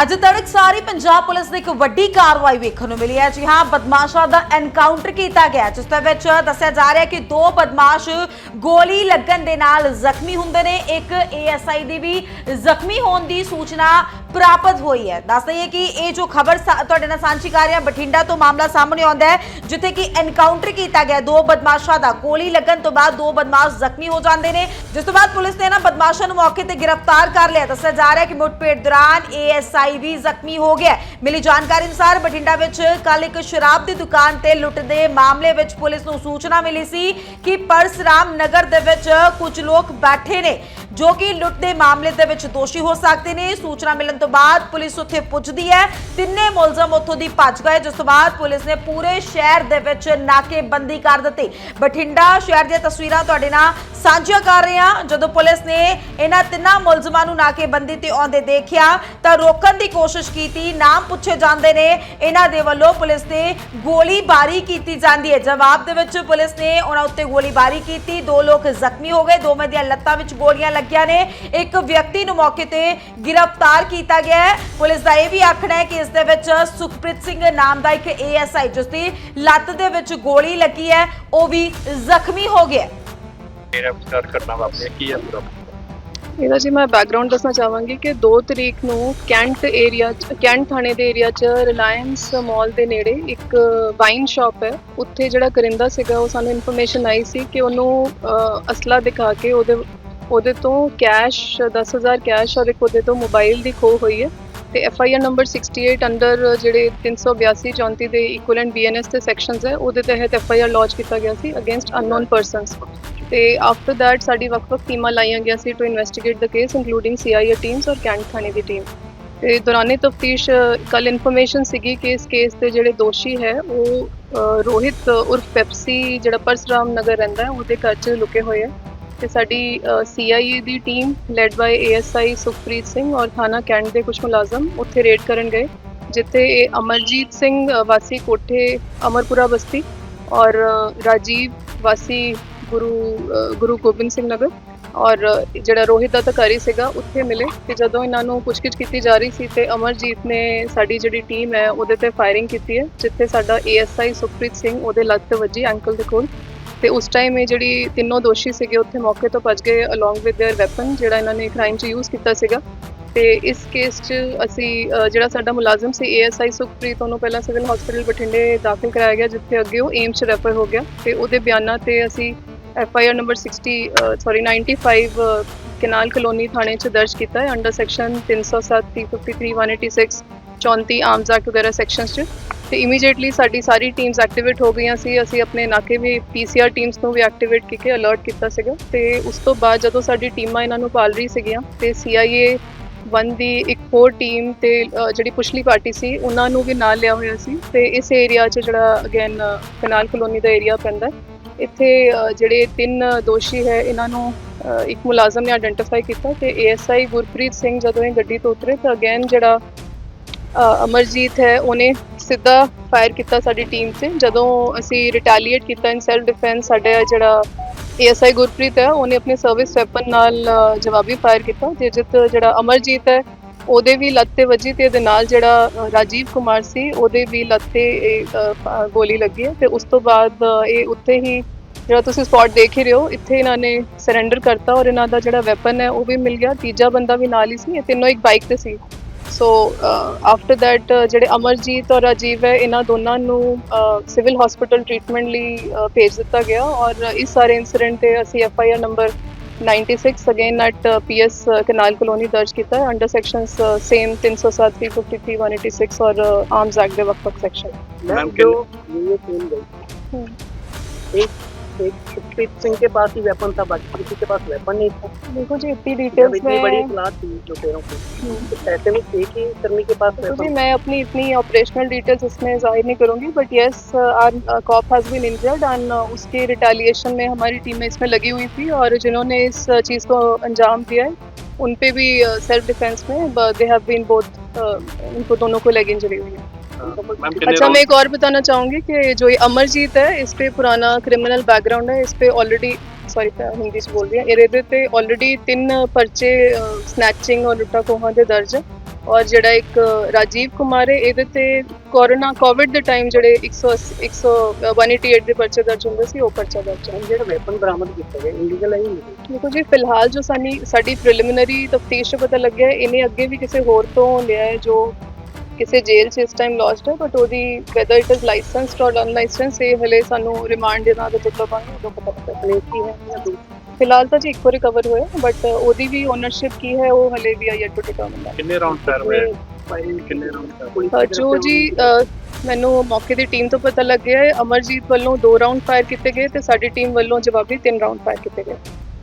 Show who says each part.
Speaker 1: ਅੱਜ ਤੜਕਸਾਰੀ ਪੰਜਾਬ ਪੁਲਿਸ ਦੀ ਇੱਕ ਵੱਡੀ ਕਾਰਵਾਈ ਵੇਖਣ ਨੂੰ ਮਿਲੀ ਹੈ। ਜੀ ਹਾਂ, ਬਦਮਾਸ਼ਾਂ ਦਾ ਐਨਕਾਊਂਟਰ ਕੀਤਾ ਗਿਆ, ਜਿਸ ਦੇ ਵਿੱਚ ਦੱਸਿਆ ਜਾ ਰਿਹਾ ਹੈ ਕਿ ਦੋ ਬਦਮਾਸ਼ ਗੋਲੀ ਲੱਗਣ ਦੇ ਨਾਲ ਜ਼ਖਮੀ ਹੁੰਦੇ ਨੇ। ਇੱਕ ਏਐਸਆਈ ਦੀ ਵੀ ਜ਼ਖਮੀ ਹੋਣ ਦੀ ਸੂਚਨਾ ਪ੍ਰਾਪਤ ਹੋਈ ਹੈ। ਦੱਸ ਦਈਏ ਕਿ ਇਹ ਜੋ ਖਬਰ ਤੁਹਾਡੇ ਨਾਲ ਸਾਂਝੀ ਕਰ ਰਿਹਾ, ਬਠਿੰਡਾ ਤੋਂ ਮਾਮਲਾ ਸਾਹਮਣੇ ਆਉਂਦਾ ਹੈ, ਜਿੱਥੇ ਕਿ ਐਨਕਾਊਂਟਰ ਕੀਤਾ ਗਿਆ। ਦੋ ਬਦਮਾਸ਼ਾਂ ਦਾ ਗੋਲੀ ਲੱਗਣ ਤੋਂ ਬਾਅਦ ਦੋ ਬਦਮਾਸ਼ ਜ਼ਖਮੀ ਹੋ ਜਾਂਦੇ ਨੇ। ਜਿਸ ਤੋਂ ਬਾਅਦ ਪੁਲਿਸ ਨੇ ਨਾ ਬਦਮਾਸ਼ਾਂ ਨੂੰ ਮੌਕੇ ਤੇ ਗ੍ਰਿਫਤਾਰ ਕਰ ਲਿਆ। ਦੱਸਿਆ ਜਾ ਰਿਹਾ ਹੈ ਕਿ ਮੁੱਠਭੇੜ ਦੌਰਾਨ ਏਐਸਆਈ ਵੀ ਜ਼ਖਮੀ ਹੋ ਗਿਆ ਮਿਲੀ ਜਾਣਕਾਰੀ ਅਨੁਸਾਰ ਬਠਿੰਡਾ ਵਿੱਚ ਕੱਲ ਇੱਕ ਸ਼ਰਾਬ ਦੀ ਦੁਕਾਨ ਤੇ ਲੁੱਟ ਦੇ ਮਾਮਲੇ ਵਿੱਚ ਪੁਲਿਸ ਨੂੰ ਸੂਚਨਾ ਮਿਲੀ ਸੀ ਕਿ ਪਰਸਰਾਮ ਨਗਰ ਦੇ ਵਿੱਚ ਕੁਝ ਲੋਕ ਬੈਠੇ ਨੇ। ਜੋ ਕਿ ਲੁੱਟ ਦੇ ਮਾਮਲੇ ਦੇ ਵਿੱਚ ਦੋਸ਼ੀ ਹੋ ਸਕਦੇ ਨੇ। ਸੂਚਨਾ ਮਿਲਣ ਤੋਂ ਬਾਅਦ ਪੁਲਿਸ ਉੱਥੇ ਪੁੱਜਦੀ ਹੈ। ਤਿੰਨੇ ਮੁਲਜ਼ਮ ਉੱਥੋਂ ਦੀ ਭੱਜ ਗਏ। ਜਿਸ ਤੋਂ ਬਾਅਦ ਪੁਲਿਸ ਨੇ ਪੂਰੇ ਸ਼ਹਿਰ ਦੇ ਵਿੱਚ ਨਾਕੇਬੰਦੀ ਕਰ ਦਿੱਤੀ। ਬਠਿੰਡਾ ਸ਼ਹਿਰ ਦੀਆਂ ਤਸਵੀਰਾਂ ਤੁਹਾਡੇ ਨਾਲ ਸਾਂਝੀਆਂ ਕਰ ਰਹੇ ਹਾਂ। ਜਦੋਂ ਪੁਲਿਸ ਨੇ ਇਹਨਾਂ ਤਿੰਨਾਂ ਮੁਲਜ਼ਮਾਂ ਨੂੰ ਨਾਕੇਬੰਦੀ ਤੇ ਆਉਂਦੇ ਦੇਖਿਆ, ਤਾਂ ਰੋਕਣ ਦੀ ਕੋਸ਼ਿਸ਼ ਕੀਤੀ। ਨਾਮ ਪੁੱਛੇ ਜਾਂਦੇ ਨੇ, ਇਹਨਾਂ ਦੇ ਵੱਲੋਂ ਪੁਲਿਸ ਨੇ ਗੋਲੀਬਾਰੀ ਕੀਤੀ ਜਾਂਦੀ ਹੈ। ਜਵਾਬ ਦੇ ਵਿੱਚ ਪੁਲਿਸ ਨੇ ਉਹਨਾਂ ਉੱਤੇ ਗੋਲੀਬਾਰੀ ਕੀਤੀ। ਦੋ ਲੋਕ ਜ਼ਖਮੀ ਹੋ ਗਏ। ਦੋਵੇਂ ਦੀਆਂ ਲੱਤਾਂ ਵਿੱਚ ਗੋਲੀਆਂ ਲੱਗੀਆਂ ਨੇ। ਇੱਕ ਵਿਅਕਤੀ ਨੂੰ ਮੌਕੇ ਤੇ ਗ੍ਰਿਫਤਾਰ ਕੀਤਾ ਗਿਆ ਹੈ। ਪੁਲਿਸ ਦਾ ਇਹ ਵੀ ਆਖਣਾ ਹੈ ਕਿ ਇਸ ਦੇ ਵਿੱਚ ਸੁਖਪ੍ਰੀਤ ਸਿੰਘ ਨਾਮ ਦਾ ਇੱਕ ਏਐਸਆਈ, ਜਿਸ ਦੀ ਲੱਤ ਦੇ ਵਿੱਚ ਗੋਲੀ ਲੱਗੀ ਹੈ, ਉਹ ਵੀ ਜ਼ਖਮੀ ਹੋ ਗਿਆ
Speaker 2: ਮੇਰਾ ਵਿਚਾਰ ਕਰਨਾ ਵਾਪਰਿਆ ਕੀ ਹੈ ਪੂਰਾ?
Speaker 3: ਇਹਦਾ ਜੀ ਮੈਂ ਬੈਕਗ੍ਰਾਉਂਡ ਦੱਸਣਾ ਚਾਹਾਂਗੀ ਕਿ 2 ਤਰੀਕ ਨੂੰ ਕੈਂਟ ਏਰੀਆ ਕੈਂਟ ਥਾਣੇ ਦੇ ਏਰੀਆ ਚ ਰਿਲਾਇੰਸ ਮਾਲ ਦੇ ਨੇੜੇ ਇੱਕ ਵਾਈਨ ਸ਼ਾਪ ਹੈ। ਉੱਥੇ ਜਿਹੜਾ ਕਰਿੰਦਾ ਸੀਗਾ, ਉਹ ਸਾਨੂੰ ਇਨਫੋਰਮੇਸ਼ਨ ਆਈ ਸੀ ਕਿ ਉਹਨੂੰ ਅਸਲਾ ਦਿਖਾ ਕੇ ਉਹਦੇ ਉਹਦੇ ਤੋਂ ਕੈਸ਼ 10000 ਕੈਸ਼ ਔਰ ਇੱਕ ਉਹਦੇ ਤੋਂ ਮੋਬਾਈਲ ਦੀ ਖੋਹ ਹੋਈ ਹੈ। ਤੇ F I R number 68 under ਜਿਹੜੇ 382 34 ਦੇ ਇਕੁਇਵਲੈਂਟ ਬੀਐਨਐਸ ਦੇ ਸੈਕਸ਼ਨਸ ਹੈ, ਉਹਦੇ ਤਹਿਤ ਐਫ ਆਈ ਆਰ ਲੌਂਚ ਕੀਤਾ ਗਿਆ ਸੀ ਅਗੇਂਸਟ ਅਨਨੋਨ ਪਰਸਨਸ ਤੇ ਆਫਟਰ ਦੈਟ ਸਾਡੀ ਵੱਖ-ਵੱਖ ਟੀਮਾਂ ਲਾਈਆਂ ਗਿਆ ਸੀ to investigate the case including CIA teams ਔਰ ਕੈਂਟ ਥਾਣੇ ਦੀ ਟੀਮ ਤੇ ਦੌਰਾਨੇ ਤਫਤੀਸ਼ ਕੱਲ ਇਨਫੋਰਮੇਸ਼ਨ ਸੀਗੀ ਕਿ ਇਸ ਕੇਸ ਦੇ ਜਿਹੜੇ ਦੋਸ਼ੀ ਹੈ, ਉਹ ਰੋਹਿਤ ਉਰਫ ਪੈਪਸੀ ਜਿਹੜਾ ਪਰਸਰਾਮ ਨਗਰ ਰਹਿੰਦਾ ਹੈ, ਉਹਦੇ ਘਰ 'ਚ ਲੁਕੇ ਹੋਏ ਹੈ। ਤੇ ਸਾਡੀ CIA the team led by ASI Sukhpreet Singh ਔਰ ਥਾਣਾ ਕੈਂਟ ਦੇ ਕੁਝ ਮੁਲਾਜ਼ਮ ਉੱਥੇ ਰੇਡ ਕਰਨ ਗਏ, ਜਿੱਥੇ ਇਹ ਅਮਰਜੀਤ ਸਿੰਘ ਵਾਸੀ ਕੋਠੇ ਅਮਰਪੁਰਾ ਬਸਤੀ ਔਰ ਰਾਜੀਵ ਵਾਸੀ ਗੁਰੂ ਗੁਰੂ ਗੋਬਿੰਦ ਸਿੰਘ ਨਗਰ ਔਰ ਜਿਹੜਾ ਰੋਹਿਤ ਦਾ ਤਕਾਰੀ ਸੀਗਾ ਉੱਥੇ ਮਿਲੇ ਤੇ ਜਦੋਂ ਇਹਨਾਂ ਨੂੰ ਪੁੱਛਗਿੱਛ ਕੀਤੀ ਜਾ ਰਹੀ ਸੀ ਤੇ ਅਮਰਜੀਤ ਨੇ ਸਾਡੀ ਜਿਹੜੀ ਟੀਮ ਹੈ ਉਹਦੇ ਤੇ ਫਾਇਰਿੰਗ ਕੀਤੀ ਹੈ, ਜਿੱਥੇ ਸਾਡਾ ਏਐਸਆਈ ਸੁਖਪ੍ਰੀਤ ਸਿੰਘ ਉਹਦੇ ਲੱਤ ਵੱਜੀ ਐਂਕਲ ਦੇ ਕੋਲ ਤੇ ਉਸ ਟਾਈਮ ਇਹ ਜਿਹੜੀ ਤਿੰਨੋਂ ਦੋਸ਼ੀ ਸੀਗੇ ਉੱਥੇ ਮੌਕੇ ਤੋਂ ਭੱਜ ਗਏ ਅਲੋਂਗ ਵਿਦ देयर ਵੈਪਨ ਜਿਹੜਾ ਇਹਨਾਂ ਨੇ ਕ੍ਰਾਈਮ 'ਚ ਯੂਜ਼ ਕੀਤਾ ਸੀਗਾ ਤੇ ਇਸ ਕੇਸ 'ਚ ਅਸੀਂ ਅ, ਜਿਹੜਾ ਸਾਡਾ ਮੁਲਾਜ਼ਮ ਸੀ ਏਐਸਆਈ ਸੁਖਪ੍ਰੀਤ ਉਹਨੂੰ ਪਹਿਲਾਂ ਸਿਵਲ ਹਸਪੀਟਲ ਬਠਿੰਡੇ ਦਾਖਲ ਕਰਾਇਆ ਗਿਆ ਜਿੱਥੇ ਅੱਗੇ ਉਹ ਏਮਸ 'ਚ ਰੈਫਰ ਹੋ ਗਿਆ ਤੇ ਉਹਦੇ ਬਿਆਨਾਂ ਤੇ ਅਸੀਂ F I R number 60 sorry 95 a, canal colony ਥਾਣੇ 'ਚ ਦਰਜ ਕੀਤਾ ਹੈ ਅੰਡਰ ਸੈਕਸ਼ਨ 307 353 186 34 ਆਰਮਸ ਐਕਟ ਵਗੈਰਾ ਸੈਕਸ਼ਨਸ 'ਚ ਤੇ ਇਮੀਡੀਏਟਲੀ ਸਾਡੀ ਸਾਰੀ ਟੀਮਸ ਐਕਟੀਵੇਟ ਹੋ ਗਈਆਂ ਸੀ। ਅਸੀਂ ਆਪਣੇ ਨਾਕੇ ਵੀ ਪੀਸੀਆਰ ਟੀਮਸ ਨੂੰ ਵੀ ਐਕਟੀਵੇਟ ਕਰਕੇ ਅਲਰਟ ਕੀਤਾ ਸੀਗਾ। ਤੇ ਉਸ ਤੋਂ ਬਾਅਦ ਜਦੋਂ ਸਾਡੀ ਟੀਮਾਂ ਇਹਨਾਂ ਨੂੰ ਪਾਲ ਰਹੀ ਸੀਗੀਆਂ, ਤੇ ਸੀਆਈਏ ਵਨ ਦੀ ਇੱਕ ਹੋਰ ਟੀਮ ਤੇ ਜਿਹੜੀ ਪੁਛਲੀ ਪਾਰਟੀ ਸੀ, ਉਹਨਾਂ ਨੂੰ ਵੀ ਨਾਲ ਲਿਆ ਹੋਇਆ ਸੀ। ਤੇ ਇਸ ਏਰੀਆ 'ਚ ਜਿਹੜਾ ਅਗੇਨ ਕਨਾਲ ਕਲੋਨੀ ਦਾ ਏਰੀਆ ਪੈਂਦਾ ਇੱਥੇ ਜਿਹੜੇ ਤਿੰਨ ਦੋਸ਼ੀ ਹੈ, ਇਹਨਾਂ ਨੂੰ ਇੱਕ ਮੁਲਾਜ਼ਮ ਨੇ ਆਇਡੈਂਟੀਫਾਈ ਕੀਤਾ ਤੇ ਏਐਸਆਈ ਗੁਰਪ੍ਰੀਤ ਸਿੰਘ ਜਦੋਂ ਇਹ ਗੱਡੀ ਤੋਂ ਉਤਰੇ ਤਾਂ ਅਗੇਨ ਜਿਹੜਾ ਅਮਰਜੀਤ ਹੈ, ਉਹਨੇ ਸਿੱਧਾ ਫਾਇਰ ਕੀਤਾ ਸਾਡੀ ਟੀਮ ਤੇ। ਜਦੋਂ ਅਸੀਂ ਰਿਟੈਲੀਏਟ ਕੀਤਾ ਇਨ ਸੈਲਫ ਡਿਫੈਂਸ ਸਾਡਾ ਜਿਹੜਾ ਏਐਸਆਈ ਗੁਰਪ੍ਰੀਤ ਹੈ ਉਹਨੇ ਆਪਣੇ ਸਰਵਿਸ ਵੈਪਨ ਨਾਲ ਜਵਾਬੀ ਫਾਇਰ ਕੀਤਾ। ਤੇ ਜਿੱਤ ਜਿਹੜਾ ਅਮਰਜੀਤ ਹੈ ਉਹਦੇ ਵੀ ਲੱਤ ਤੇ ਵੱਜੀ ਤੇ ਇਹਦੇ ਨਾਲ ਜਿਹੜਾ ਰਾਜੀਵ ਕੁਮਾਰ ਸੀ ਉਹਦੇ ਵੀ ਲੱਤ ਤੇ ਇਹ, ਗੋਲੀ ਲੱਗੀ ਹੈ। ਤੇ ਉਸ ਤੋਂ ਬਾਅਦ ਇਹ ਉੱਥੇ ਹੀ ਜਿਹੜਾ ਤੁਸੀਂ ਸਪੌਟ ਦੇਖ ਹੀ ਰਹੇ ਹੋ ਇੱਥੇ ਇਹਨਾਂ ਨੇ ਸਰੈਂਡਰ ਕਰਤਾ ਔਰ ਇਹਨਾਂ ਦਾ ਜਿਹੜਾ ਵੈਪਨ ਹੈ ਉਹ ਵੀ ਮਿਲ ਗਿਆ। ਤੀਜਾ ਬੰਦਾ ਵੀ ਨਾਲ ਹੀ ਸੀ ਇਹ ਤਿੰਨੋਂ ਇੱਕ ਬਾਈਕ ਤੇ ਸੀ। ਸੋ ਆਫਟਰ ਥੈਟ ਜਿਹੜੇ ਅਮਰਜੀਤ ਔਰ ਅਜੀਵ ਹੈ ਇਹਨਾਂ ਦੋਨਾਂ ਨੂੰ ਸਿਵਲ ਹਸਪੀਟਲ ਟ੍ਰੀਟਮੈਂਟ ਲਈ ਭੇਜ ਦਿੱਤਾ ਗਿਆ ਔਰ ਇਸ ਸਾਰੇ ਇਨਸੀਡੈਂਟ ਤੇ ਅਸੀਂ F I R number 96 again at PS canal colony ਦਰਜ ਕੀਤਾ ਹੈ ਅੰਡਰ ਸੈਕਸ਼ਨਸ ਸੇਮ 307 353 186 ਔਰ ਆਰਮਸ ਐਕਟ ਦੇ ਵਕਫ ਸੈਕਸ਼ਨ
Speaker 4: ਮੈਮ ਕਿਉਂ ਇਹ ਸੇਮ ਗਈ एक सुखप्रीत सिंह के पास ही वेपन था बाकी किसी के पास वेपन नहीं था।
Speaker 3: देखो जी इतनी डिटेल्स
Speaker 4: इतनी बड़ी क्लास थी लुटेरों की। तो ऐसे में एक ही कर्मी के पास
Speaker 3: देखो जी मैं अपनी इतनी ऑपरेशनल डिटेल्स इसमें ज़ाहिर नहीं करूँगी but yes our cop has been injured and उसके रिटेलिएशन में हमारी टीमें इसमें लगी हुई थी और जिन्होंने इस चीज़ को अंजाम दिया है उन पे भी सेल्फ डिफेंस में दे हैव बीन बोथ उनको दोनों को लेग इंजरी हुई है
Speaker 2: मैम कितने
Speaker 3: अच्छा
Speaker 2: लोग-
Speaker 3: मैं एक और बताना चाहूंगी कि जो ये अमरजीत है इस पे पुराना क्रिमिनल बैकग्राउंड है इस पे ऑलरेडी ਸੌਰੀ ਮੈਂ ਹਿੰਦੀ ਚ ਬੋਲ ਰਹੀ ਹਾਂ ਇਹਦੇ ਤੇ ਆਲਰੇਡੀ ਤਿੰਨ ਪਰਚੇ ਸਨੈਚਿੰਗ ਔਰ ਲੁੱਟਾ ਖੋਹਾਂ ਦੇ ਦਰਜ ਹੈ ਔਰ ਜਿਹੜਾ ਇੱਕ ਰਾਜੀਵ ਕੁਮਾਰ ਹੈ ਇਹਦੇ ਤੇ ਕੋਰੋਨਾ ਕੋਵਿਡ ਦੇ ਟਾਈਮ ਜਿਹੜੇ 180 100 188 ਦੇ ਪਰਚੇ ਦਰਜ ਹੁੰਦੇ ਸੀ ਉਹ ਪਰਚਾ ਦਰਜ ਹੈ
Speaker 4: ਜਿਹੜਾ ਵੈਪਨ ਬਰਾਮਦ ਕੀਤਾ ਗਿਆ ਇਲੀਗਲ ਹੈ ਨਹੀਂ?
Speaker 3: ਦੇਖੋ ਜੀ ਫਿਲਹਾਲ ਜੋ ਸਾਨੀ ਸਾਡੀ ਪ੍ਰੀਲਿਮਿਨਰੀ ਤਫਤੀਸ਼ ਪਤਾ ਲੱਗਿਆ ਹੈ, ਇਹਨੇ ਅੱਗੇ ਵੀ ਕਿਸੇ ਹੋਰ ਤੋਂ ਲਿਆ ਹੈ ਜੋ ਕਿਸੇ ਜੇਲ੍ਹ 'ਚ ਇਸ ਟਾਈਮ ਲੌਸਟ ਹੈ ਬਟ ਉਹਦੀ ਵੈਦਰ ਇਟ ਇਜ਼ ਲਾਇਸੈਂਸਡ ਔਰ ਅਨਲਾਇਸੈਂਸ ਇਹ ਹਲੇ ਸਾਨੂੰ ਰਿਮਾਂਡ ਦੇ ਜਦੋਂ ਪਾਵਾਂਗੇ ਉਦੋਂ ਪਤਾ ਲੱਗੇਗਾ।
Speaker 4: ਪਲੇਸੀ ਹੈ ਜਾਂ ਦੂਸਰੀ
Speaker 3: ਫਿਲਹਾਲ ਤਾਂ ਜੀ ਇੱਕ ਵਾਰ ਰਿਕਵਰ ਹੋਇਆ ਬਟ ਉਹਦੀ ਵੀ ਓਨਰਸ਼ਿਪ ਕੀ ਹੈ ਉਹ ਹਲੇ ਵੀ ਆਈ ਐਟ ਟੂ ਡਿਟਰਮਨ ਹੈ
Speaker 2: ਕਿੰਨੇ ਰਾਉਂਡ ਫਾਇਰ ਹੋਏ?
Speaker 4: ਭਾਈ
Speaker 2: ਕਿੰਨੇ ਰਾਉਂਡ ਫਾਇਰ
Speaker 3: ਜੋ ਜੀ ਮੈਨੂੰ ਮੌਕੇ ਦੀ ਟੀਮ ਤੋਂ ਪਤਾ ਲੱਗਿਆ ਹੈ ਅਮਰਜੀਤ ਵੱਲੋਂ ਦੋ ਰਾਉਂਡ ਫਾਇਰ ਕੀਤੇ ਗਏ ਤੇ ਸਾਡੀ ਟੀਮ ਵੱਲੋਂ ਜਵਾਬੀ ਤਿੰਨ ਰਾਉਂਡ ਫਾਇਰ ਕੀਤੇ ਗਏ।